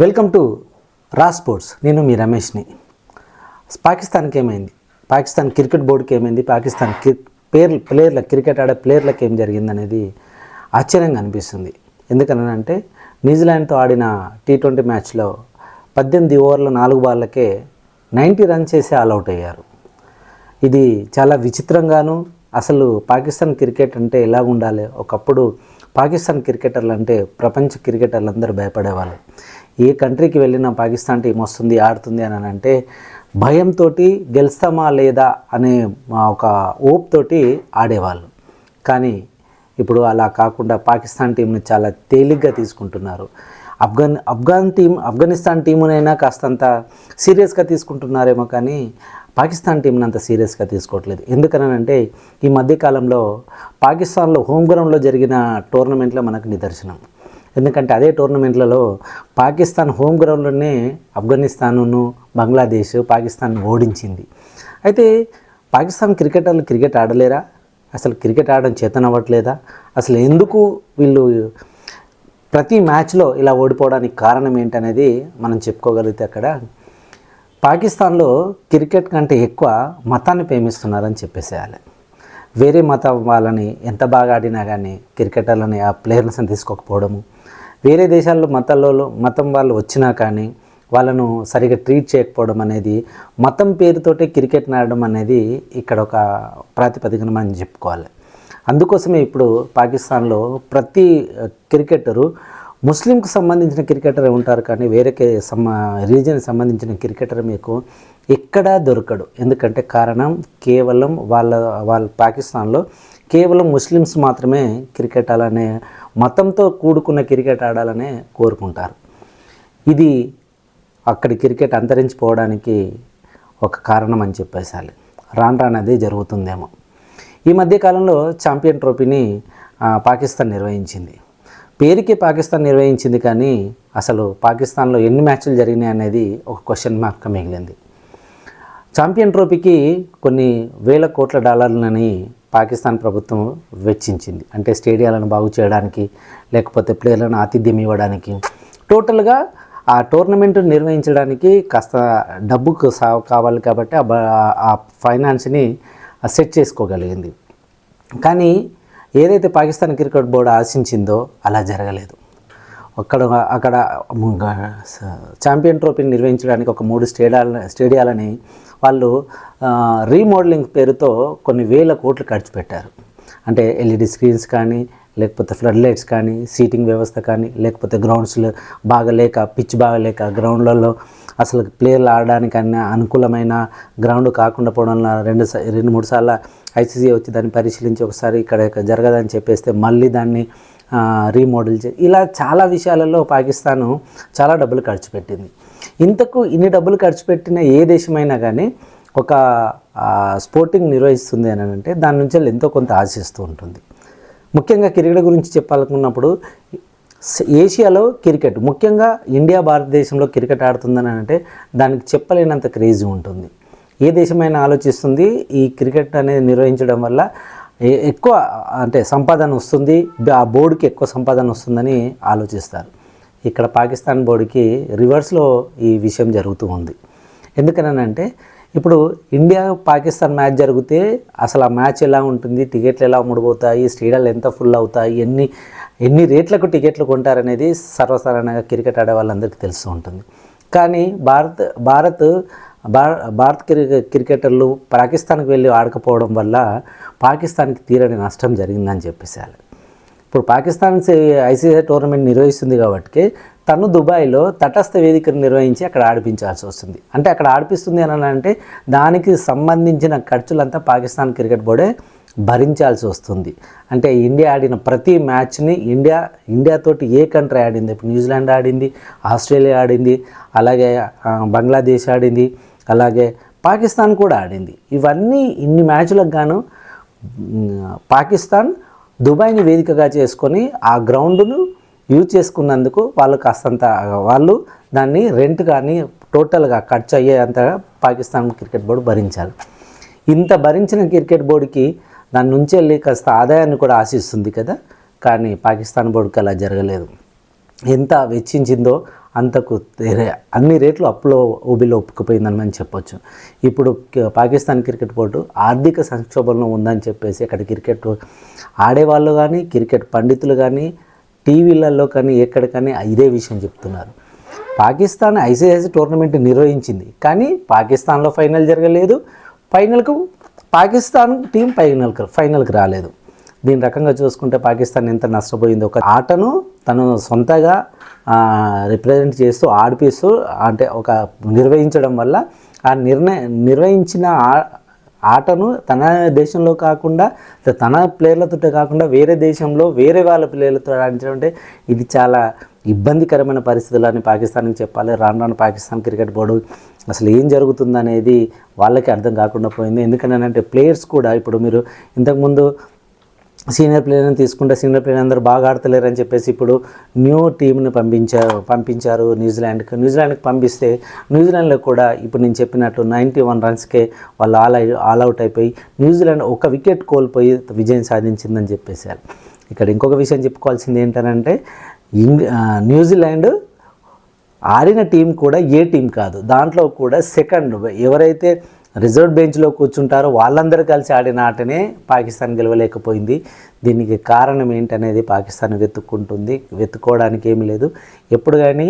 Welcome to రా sports. నేను మీ రమేష్ని. పాకిస్తాన్కి ఏమైంది? పాకిస్తాన్ క్రికెట్ బోర్డుకి ఏమైంది? పాకిస్తాన్ క్రి పేర్ ప్లేయర్ల క్రికెట్ ఆడే ప్లేయర్లకు ఏం జరిగింది అనేది ఆశ్చర్యంగా అనిపిస్తుంది. ఎందుకనంటే న్యూజిలాండ్తో ఆడిన టీ ట్వంటీ మ్యాచ్లో పద్దెనిమిది ఓవర్ల నాలుగు బాళ్ళకే నైంటీ రన్ చేసి ఆల్అవుట్ అయ్యారు. ఇది చాలా విచిత్రంగాను అసలు పాకిస్తాన్ క్రికెట్ అంటే ఎలా ఉండాలి ఒకప్పుడు పాకిస్తాన్ క్రికెటర్లు అంటే ప్రపంచ క్రికెటర్లు అందరూ భయపడేవాళ్ళు. ఏ కంట్రీకి వెళ్ళినా పాకిస్తాన్ టీం వస్తుంది ఆడుతుంది అని అంటే భయంతో గెలుస్తామా లేదా అనే మా ఒక ఓప్ తోటి ఆడేవాళ్ళు. కానీ ఇప్పుడు అలా కాకుండా పాకిస్తాన్ టీంని చాలా తేలిగ్గా తీసుకుంటున్నారు. ఆఫ్ఘన్ ఆఫ్ఘాన్ టీం ఆఫ్ఘనిస్తాన్ టీమునైనా కాస్తంత సీరియస్గా తీసుకుంటున్నారేమో కానీ పాకిస్తాన్ టీంని అంత సీరియస్గా తీసుకోవట్లేదు. ఎందుకనంటే ఈ మధ్యకాలంలో పాకిస్తాన్లో హోమ్ గ్రౌండ్లో జరిగిన టోర్నమెంట్లో మనకు నిదర్శనం. ఎందుకంటే అదే టోర్నమెంట్లలో పాకిస్తాన్ హోమ్ గ్రౌండ్లోనే ఆఫ్ఘనిస్తాను బంగ్లాదేశ్ పాకిస్తాన్ ఓడించింది. అయితే పాకిస్తాన్ క్రికెటర్లు క్రికెట్ ఆడలేరా? అసలు క్రికెట్ ఆడడం చేతనవ్వట్లేదా? అసలు ఎందుకు వీళ్ళు ప్రతి మ్యాచ్లో ఇలా ఓడిపోవడానికి కారణం ఏంటనేది మనం చెప్పుకోగలిగితే అక్కడ పాకిస్తాన్లో క్రికెట్ కంటే ఎక్కువ మతాన్ని ప్రేమిస్తున్నారని చెప్పేసేయాలి. వేరే మతం వాళ్ళని ఎంత బాగా ఆడినా కానీ క్రికెటర్లని ఆ ప్లేయర్స్ని తీసుకోకపోవడము. వేరే దేశాల్లో మతాల్లో మతం వాళ్ళు వచ్చినా కానీ వాళ్ళను సరిగా ట్రీట్ చేయకపోవడం అనేది మతం పేరుతోటే క్రికెట్ ఆడడం అనేది ఇక్కడ ఒక ప్రాతిపదికన మనం చెప్పుకోవాలి. అందుకోసమే ఇప్పుడు పాకిస్తాన్లో ప్రతి క్రికెటరు ముస్లింకు సంబంధించిన క్రికెటర్ ఉంటారు కానీ వేరే సమ రీజన్కి సంబంధించిన క్రికెటర్ మీకు ఎక్కడా దొరకడు. ఎందుకంటే కారణం కేవలం వాళ్ళ వాళ్ళ పాకిస్తాన్లో కేవలం ముస్లిమ్స్ మాత్రమే క్రికెట్ ఆడాలనే మతంతో కూడుకున్న క్రికెట్ ఆడాలనే కోరుకుంటారు. ఇది అక్కడి క్రికెట్ అంతరించిపోవడానికి ఒక కారణం అని చెప్పేసాలి రాను రాన్ అదే జరుగుతుందేమో. ఈ మధ్యకాలంలో ఛాంపియన్ ట్రోఫీని పాకిస్తాన్ నిర్వహించింది. పేరుకి పాకిస్తాన్ నిర్వహించింది కానీ అసలు పాకిస్తాన్లో ఎన్ని మ్యాచ్లు జరిగినాయి అనేది ఒక క్వశ్చన్ మార్క్ మిగిలింది. ఛాంపియన్ ట్రోఫీకి కొన్ని వేల కోట్ల డాలర్లని పాకిస్తాన్ ప్రభుత్వం వెచ్చించింది. అంటే స్టేడియాలను బాగు చేయడానికి లేకపోతే ప్లేయర్లను ఆతిథ్యం ఇవ్వడానికి. టోటల్గా ఆ టోర్నమెంట్ నిర్వహించడానికి కాస్త డబ్బుకు సా కావాలి కాబట్టి ఆ ఆ ఫైనాన్స్ని సెట్ చేసుకోగలిగింది. కానీ ఏదైతే పాకిస్తాన్ క్రికెట్ బోర్డు ఆశించిందో అలా జరగలేదు. అక్కడ అక్కడ ఛాంపియన్ ట్రోఫీని నిర్వహించడానికి ఒక మూడు స్టేడియాల స్టేడియాలని వాళ్ళు రీమోడలింగ్ పేరుతో కొన్ని వేల కోట్లు ఖర్చు పెట్టారు. అంటే ఎల్ఈడి స్క్రీన్స్ కానీ లేకపోతే ఫ్లడ్ లైట్స్ కానీ సీటింగ్ వ్యవస్థ కానీ లేకపోతే గ్రౌండ్స్లో బాగా లేక పిచ్ బాగా లేక గ్రౌండ్లలో అసలు ప్లేయర్లు ఆడడానికన్నా అనుకూలమైన గ్రౌండ్ కాకుండా పోవడం వల్ల రెండు రెండు మూడు సార్లు ఐసీసీ వచ్చి దాన్ని పరిశీలించి ఒకసారి ఇక్కడ జరగదని చెప్పేస్తే మళ్ళీ దాన్ని రీమోడల్ చే ఇలా చాలా విషయాలలో పాకిస్తాను చాలా డబ్బులు ఖర్చు పెట్టింది. ఇంతకు ఇన్ని డబ్బులు ఖర్చు పెట్టిన ఏ దేశమైనా కానీ ఒక స్పోర్టింగ్ నిర్వహిస్తుంది అని అంటే దాని నుంచి వాళ్ళు ఎంతో కొంత ఆశిస్తూ ఉంటుంది. ముఖ్యంగా క్రికెట్ గురించి చెప్పాలనుకున్నప్పుడు ఏషియాలో క్రికెట్ ముఖ్యంగా ఇండియా భారతదేశంలో క్రికెట్ ఆడుతుందని అంటే దానికి చెప్పలేనంత క్రేజ్ ఉంటుంది. ఏ దేశమైనా ఆలోచిస్తుంది ఈ క్రికెట్ అనేది నిర్వహించడం వల్ల ఎక్కువ అంటే సంపాదన వస్తుంది ఆ బోర్డుకి ఎక్కువ సంపాదన వస్తుందని ఆలోచిస్తారు. ఇక్కడ పాకిస్తాన్ బోర్డుకి రివర్స్లో ఈ విషయం జరుగుతూ ఉంది. ఎందుకనంటే ఇప్పుడు ఇండియా పాకిస్తాన్ మ్యాచ్ జరిగితే అసలు ఆ మ్యాచ్ ఎలా ఉంటుంది? టికెట్లు ఎలా అమ్ముడుపోతాయి స్టేడియాలు ఎంత ఫుల్ అవుతాయి? ఎన్ని ఎన్ని రేట్లకు టికెట్లు కొంటారనేది సర్వసాధారణంగా క్రికెట్ ఆడే వాళ్ళందరికీ తెలుస్తూ ఉంటుంది. కానీ భారత్ భారత్ భార- భారత్ క్రికెటర్లు పాకిస్తాన్కి వెళ్ళి ఆడకపోవడం వల్ల పాకిస్తాన్కి తీరని నష్టం జరిగిందని చెప్పేసారు ఇప్పుడు పాకిస్తాన్ ఐసీసీ టోర్నమెంట్ నిర్వహిస్తుంది కాబట్టి తను దుబాయ్లో తటస్థ వేదికను నిర్వహించి అక్కడ ఆడిపించాల్సి వస్తుంది. అంటే అక్కడ ఆడిపిస్తుంది అని అంటే దానికి సంబంధించిన ఖర్చులంతా పాకిస్తాన్ క్రికెట్ బోర్డే భరించాల్సి వస్తుంది. అంటే ఇండియా ఆడిన ప్రతి మ్యాచ్ని ఇండియా ఇండియాతోటి ఏ కంట్రీ ఆడింది? ఇప్పుడు న్యూజిలాండ్ ఆడింది ఆస్ట్రేలియా ఆడింది అలాగే బంగ్లాదేశ్ ఆడింది అలాగే పాకిస్తాన్ కూడా ఆడింది. ఇవన్నీ ఇన్ని మ్యాచ్లకు గాను పాకిస్తాన్ దుబాయ్ని వేదికగా చేసుకొని ఆ గ్రౌండ్ను యూజ్ చేసుకున్నందుకు వాళ్ళు కాస్తంత వాళ్ళు దాన్ని రెంట్ కానీ టోటల్గా ఖర్చు అయ్యేంతగా పాకిస్తాన్ క్రికెట్ బోర్డు భరించాలి ఇంత భరించిన క్రికెట్ బోర్డుకి దాని నుంచి వెళ్ళి కాస్త ఆదాయాన్ని కూడా ఆశిస్తుంది కదా కానీ పాకిస్తాన్ బోర్డుకి అలా జరగలేదు. ఎంత వెచ్చించిందో అంతకు అన్ని రేట్లు అప్పులో ఊబిలో ఒప్పుకుపోయిందని మనం చెప్పొచ్చు. ఇప్పుడు పాకిస్తాన్ క్రికెట్ బోర్డు ఆర్థిక సంక్షోభంలో ఉందని చెప్పేసి అక్కడ క్రికెట్ ఆడేవాళ్ళు కానీ క్రికెట్ పండితులు కానీ టీవీలలో కానీ ఎక్కడ కానీ ఇదే విషయం చెప్తున్నారు. పాకిస్తాన్ ఐసీఐసీ టోర్నమెంట్ నిర్వహించింది. కానీ పాకిస్తాన్లో ఫైనల్ జరగలేదు. ఫైనల్కు పాకిస్తాన్ టీం ఫైనల్కి ఫైనల్కి రాలేదు. దీని రకంగా చూసుకుంటే పాకిస్తాన్ ఎంత నష్టపోయిందో ఒక ఆటను తను సొంతగా రిప్రజెంట్ చేస్తూ ఆడిపిస్తూ అంటే ఒక నిర్వహించడం వల్ల ఆ నిర్ణయ నిర్వహించిన ఆటను తన దేశంలో కాకుండా తన ప్లేయర్లతో కాకుండా వేరే దేశంలో వేరే వాళ్ళ ప్లేయర్లతో ఆడించడం అంటే ఇది చాలా ఇబ్బందికరమైన పరిస్థితులు అని పాకిస్తాన్కి చెప్పాలి. రాను రాను పాకిస్తాన్ క్రికెట్ బోర్డు అసలు ఏం జరుగుతుందనేది వాళ్ళకి అర్థం కాకుండా పోయింది. ఎందుకంటే ప్లేయర్స్ కూడా ఇప్పుడు మీరు ఇంతకుముందు సీనియర్ ప్లేయర్ని తీసుకుంటే సీనియర్ ప్లేయర్ అందరూ బాగా ఆడతలేరు అని చెప్పేసి ఇప్పుడు న్యూ టీంని పంపించారు పంపించారు న్యూజిలాండ్కి. న్యూజిలాండ్కి పంపిస్తే న్యూజిలాండ్లో కూడా ఇప్పుడు నేను చెప్పినట్టు నైంటీ వన్ రన్స్కే వాళ్ళు ఆల్ ఆల్ అవుట్ అయిపోయి న్యూజిలాండ్ ఒక వికెట్ కోల్పోయి విజయం సాధించిందని చెప్పేశారు. ఇక్కడ ఇంకొక విషయం చెప్పుకోవాల్సింది ఏంటంటే ఇంగ్ న్యూజిలాండ్ ఆడిన టీం కూడా ఏ టీం కాదు. దాంట్లో కూడా సెకండ్ ఎవరైతే రిజర్వ్ బెంచ్లో కూర్చుంటారో. వాళ్ళందరూ కలిసి ఆడిన ఆటనే పాకిస్తాన్ గెలవలేకపోయింది. దీనికి కారణం ఏంటనేది పాకిస్తాన్ వెతుక్కుంటుంది. వెతుక్కోవడానికి ఏమీ లేదు. ఎప్పుడు కానీ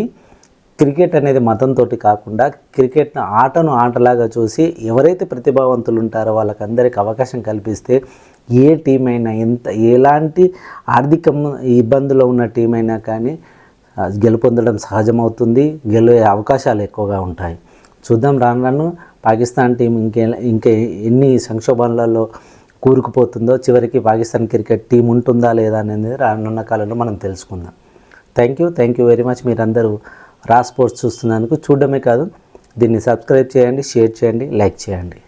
క్రికెట్ అనేది మతంతో కాకుండా క్రికెట్ను ఆటను ఆటలాగా చూసి ఎవరైతే ప్రతిభావంతులు ఉంటారో వాళ్ళకందరికీ అవకాశం కల్పిస్తే ఏ టీం అయినా ఎంత ఎలాంటి ఆర్థిక ఇబ్బందులో ఉన్న టీం అయినా కానీ గెలుపొందడం సహజమవుతుంది. గెలివే అవకాశాలు ఎక్కువగా ఉంటాయి. చూద్దాం రాను రాను పాకిస్తాన్ టీం ఇంకే ఇంకే ఎన్ని సంక్షోభాలలో కూరుకుపోతుందో చివరికి పాకిస్తాన్ క్రికెట్ టీం ఉంటుందా లేదా అనేది రానున్న కాలంలో మనం తెలుసుకుందాం. Thank you thank you very much మీరందరూ రా స్పోర్ట్స్ చూస్తున్నందుకు చూడడమే కాదు దీన్ని సబ్స్క్రైబ్ చేయండి షేర్ చేయండి లైక్ చేయండి.